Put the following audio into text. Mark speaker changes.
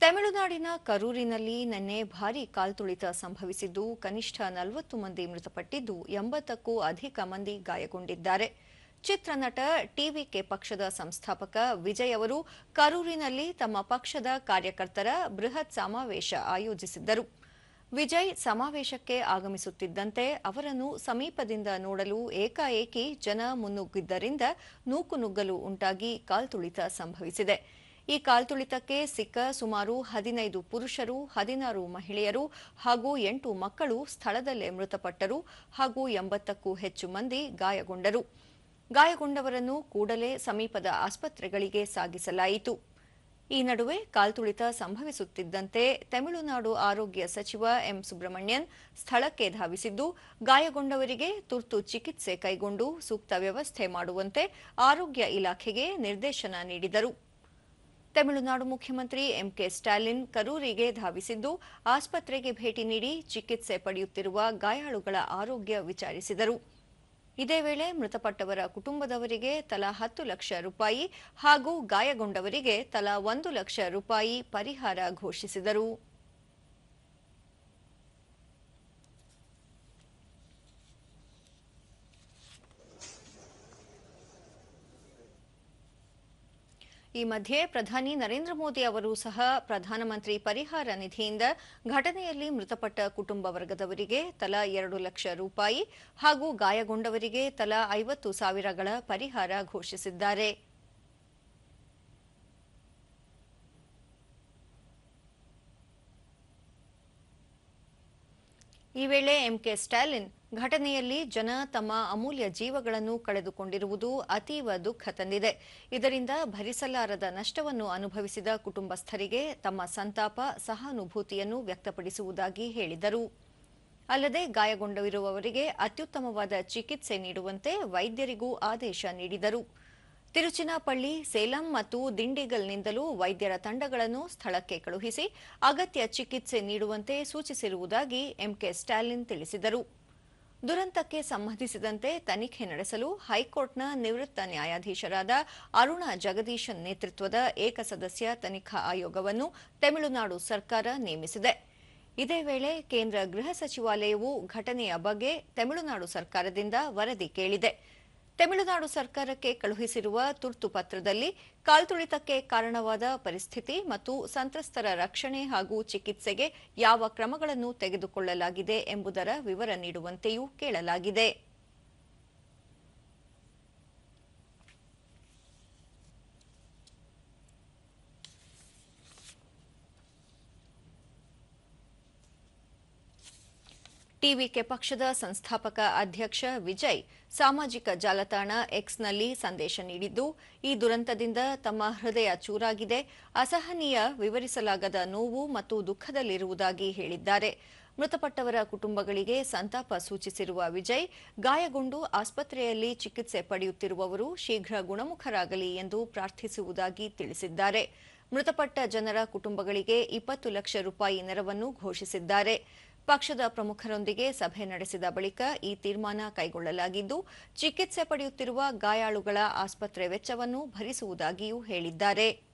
Speaker 1: ತಮಿಳುನಾಡಿನ ಕರೂರಿನಲ್ಲಿ ನಿನ್ನೆ ಭಾರೀ ಕಾಲ್ತುಳಿತ ಸಂಭವಿಸಿದ್ದು, ಕನಿಷ್ಠ ನಲವತ್ತು ಮಂದಿ ಮೃತಪಟ್ಟಿದ್ದು, ಎಂಬತ್ತಕ್ಕೂ ಅಧಿಕ ಮಂದಿ ಗಾಯಗೊಂಡಿದ್ದಾರೆ. ಚಿತ್ರನಟ ಟಿವಿಕೆ ಪಕ್ಷದ ಸಂಸ್ಥಾಪಕ ವಿಜಯ್ ಅವರು ಕರೂರಿನಲ್ಲಿ ತಮ್ಮ ಪಕ್ಷದ ಕಾರ್ಯಕರ್ತರ ಬೃಹತ್ ಸಮಾವೇಶ ಆಯೋಜಿಸಿದ್ದರು. ವಿಜಯ್ ಸಮಾವೇಶಕ್ಕೆ ಆಗಮಿಸುತ್ತಿದ್ದಂತೆ ಅವರನ್ನು ಸಮೀಪದಿಂದ ನೋಡಲು ಏಕಾಏಕಿ ಜನ ಮುನ್ನುಗ್ಗಿದ್ದರಿಂದ ನೂಕುನುಗ್ಗಲು ಉಂಟಾಗಿ ಕಾಲ್ತುಳಿತ ಸಂಭವಿಸಿದೆ. ಈ ಕಾಲ್ತುಳಿತಕ್ಕೆ ಸಿಕ್ಕ ಸುಮಾರು ಹದಿನೈದು ಪುರುಷರು, ಹದಿನಾರು ಮಹಿಳೆಯರು ಹಾಗೂ ಎಂಟು ಮಕ್ಕಳು ಸ್ಥಳದಲ್ಲೇ ಮೃತಪಟ್ಟರು ಹಾಗೂ ಎಂಬತ್ತಕ್ಕೂ ಹೆಚ್ಚು ಮಂದಿ ಗಾಯಗೊಂಡರು. ಗಾಯಗೊಂಡವರನ್ನು ಕೂಡಲೇ ಸಮೀಪದ ಆಸ್ಪತ್ರೆಗಳಿಗೆ ಸಾಗಿಸಲಾಯಿತು. ಈ ನಡುವೆ ಕಾಲ್ತುಳಿತ ಸಂಭವಿಸುತ್ತಿದ್ದಂತೆ ತಮಿಳುನಾಡು ಆರೋಗ್ಯ ಸಚಿವ ಎಂ ಸುಬ್ರಹ್ಮಣ್ಯನ್ ಸ್ಥಳಕ್ಕೆ ಧಾವಿಸಿದ್ದು, ಗಾಯಗೊಂಡವರಿಗೆ ತುರ್ತು ಚಿಕಿತ್ಸೆ ಕೈಗೊಂಡು ಸೂಕ್ತ ವ್ಯವಸ್ಥೆ ಮಾಡುವಂತೆ ಆರೋಗ್ಯ ಇಲಾಖೆಗೆ ನಿರ್ದೇಶನ ನೀಡಿದರು. ತಮಿಳುನಾಡು ಮುಖ್ಯಮಂತ್ರಿ ಎಂಕೆ ಸ್ಟಾಲಿನ್ ಕರೂರಿಗೆ ಧಾವಿಸಿದ್ದು, ಆಸ್ಪತ್ರೆಗೆ ಭೇಟಿ ನೀಡಿ ಚಿಕಿತ್ಸೆ ಪಡೆಯುತ್ತಿರುವ ಗಾಯಾಳುಗಳ ಆರೋಗ್ಯ ವಿಚಾರಿಸಿದರು. ಇದೇ ವೇಳೆ ಮೃತಪಟ್ಟವರ ಕುಟುಂಬದವರಿಗೆ ತಲಾ ಹತ್ತು ಲಕ್ಷ ರೂಪಾಯಿ ಹಾಗೂ ಗಾಯಗೊಂಡವರಿಗೆ ತಲಾ ಒಂದು ಲಕ್ಷ ರೂಪಾಯಿ ಪರಿಹಾರ ಘೋಷಿಸಿದರು. ಈ ಮಧ್ಯೆ ಪ್ರಧಾನಿ ನರೇಂದ್ರ ಮೋದಿ ಅವರು ಸಹ ಪ್ರಧಾನಮಂತ್ರಿ ಪರಿಹಾರ ನಿಧಿಯಿಂದ ಘಟನೆಯಲ್ಲಿ ಮೃತಪಟ್ಟ ಕುಟುಂಬ ವರ್ಗದವರಿಗೆ ತಲಾ ಎರಡು ಲಕ್ಷ ರೂಪಾಯಿ ಹಾಗೂ ಗಾಯಗೊಂಡವರಿಗೆ ತಲಾ ಐವತ್ತು ಸಾವಿರಗಳ ಪರಿಹಾರ ಘೋಷಿಸಿದ್ದಾರೆ. ಈ ವೇಳೆ ಎಂಕೆ ಸ್ಟಾಲಿನ್ ಘಟನೆಯಲ್ಲಿ ಜನ ತಮ್ಮ ಅಮೂಲ್ಯ ಜೀವಗಳನ್ನು ಕಳೆದುಕೊಂಡಿರುವುದು ಅತೀವ ದುಃಖ ತಂದಿದೆ. ಇದರಿಂದ ಭರಿಸಲಾರದ ನಷ್ಟವನ್ನು ಅನುಭವಿಸಿದ ಕುಟುಂಬಸ್ಥರಿಗೆ ತಮ್ಮ ಸಂತಾಪ, ಸಹಾನುಭೂತಿಯನ್ನು ವ್ಯಕ್ತಪಡಿಸುವುದಾಗಿ ಹೇಳಿದರು. ಅಲ್ಲದೆ ಗಾಯಗೊಂಡಿರುವವರಿಗೆ ಅತ್ಯುತ್ತಮವಾದ ಚಿಕಿತ್ಸೆ ನೀಡುವಂತೆ ವೈದ್ಯರಿಗೂ ಆದೇಶ ನೀಡಿದರು. ತಿರುಚಿನಾಪಳ್ಳಿ, ಸೇಲಂ ಮತ್ತು ದಿಂಡಿಗಲ್ನಿಂದಲೂ ವೈದ್ಯರ ತಂಡಗಳನ್ನು ಸ್ಥಳಕ್ಕೆ ಕಳುಹಿಸಿ ಅಗತ್ಯ ಚಿಕಿತ್ಸೆ ನೀಡುವಂತೆ ಸೂಚಿಸಿರುವುದಾಗಿ ಎಂಕೆ ಸ್ಟಾಲಿನ್ ತಿಳಿಸಿದರು. ದುರಂತಕ್ಕೆ ಸಂಬಂಧಿಸಿದಂತೆ ತನಿಖೆ ನಡೆಸಲು ಹೈಕೋರ್ಟ್ನ ನಿವೃತ್ತ ನ್ಯಾಯಾಧೀಶರಾದ ಅರುಣ ಜಗದೀಶನ್ ನೇತೃತ್ವದ ಏಕಸದಸ್ಯ ತನಿಖಾ ಆಯೋಗವನ್ನು ತಮಿಳುನಾಡು ಸರ್ಕಾರ ನೇಮಿಸಿದೆ. ಇದೇ ವೇಳೆ ಕೇಂದ್ರ ಗೃಹ ಸಚಿವಾಲಯವು ಘಟನೆಯ ಬಗ್ಗೆ ತಮಿಳುನಾಡು ಸರ್ಕಾರದಿಂದ ವರದಿ ಕೇಳಿದೆ. ತಮಿಳುನಾಡು ಸರ್ಕಾರಕ್ಕೆ ಕಳುಹಿಸಿರುವ ತುರ್ತು ಪತ್ರದಲ್ಲಿ ಕಾಲ್ತುಳಿತಕ್ಕೆ ಕಾರಣವಾದ ಪರಿಸ್ಥಿತಿ ಮತ್ತು ಸಂತ್ರಸ್ತರ ರಕ್ಷಣೆ ಹಾಗೂ ಚಿಕಿತ್ಸೆಗೆ ಯಾವ ಕ್ರಮಗಳನ್ನು ತೆಗೆದುಕೊಳ್ಳಲಾಗಿದೆ ಎಂಬುದರ ವಿವರ ನೀಡುವಂತೆಯೂ ಕೇಳಲಾಗಿದೆ. ಟಿವಿಕೆ ಪಕ್ಷದ ಸಂಸ್ಥಾಪಕ ಅಧ್ಯಕ್ಷ ವಿಜಯ್ ಸಾಮಾಜಿಕ ಜಾಲತಾಣ ಎಕ್ಸ್ನಲ್ಲಿ ಸಂದೇಶ ನೀಡಿದ್ದು, ಈ ದುರಂತದಿಂದ ತಮ್ಮ ಹೃದಯ ಚೂರಾಗಿದೆ. ಅಸಹನೀಯ ವಿವರಿಸಲಾಗದ ನೋವು ಮತ್ತು ದುಃಖದಲ್ಲಿರುವುದಾಗಿ ಹೇಳಿದ್ದಾರೆ. ಮೃತಪಟ್ಟವರ ಕುಟುಂಬಗಳಿಗೆ ಸಂತಾಪ ಸೂಚಿಸಿರುವ ವಿಜಯ್, ಗಾಯಗೊಂಡು ಆಸ್ಪತ್ರೆಯಲ್ಲಿ ಚಿಕಿತ್ಸೆ ಪಡೆಯುತ್ತಿರುವವರು ಶೀಘ್ರ ಗುಣಮುಖರಾಗಲಿ ಎಂದು ಪ್ರಾರ್ಥಿಸುವುದಾಗಿ ತಿಳಿಸಿದ್ದಾರೆ. ಮೃತಪಟ್ಟ ಜನರ ಕುಟುಂಬಗಳಿಗೆ ಇಪ್ಪತ್ತು ಲಕ್ಷ ರೂಪಾಯಿ ನೆರವನ್ನು ಘೋಷಿಸಿದ್ದಾರೆ. ಪಕ್ಷದ ಪ್ರಮುಖರೊಂದಿಗೆ ಸಭೆ ನಡೆಸಿದ ಬಳಿಕ ಈ ತೀರ್ಮಾನ ಕೈಗೊಳ್ಳಲಾಗಿದ್ದು, ಚಿಕಿತ್ಸೆ ಪಡೆಯುತ್ತಿರುವ ಗಾಯಾಳುಗಳ ಆಸ್ಪತ್ರೆ ವೆಚ್ಚವನ್ನು ಭರಿಸುವುದಾಗಿಯೂ ಹೇಳಿದ್ದಾರೆ.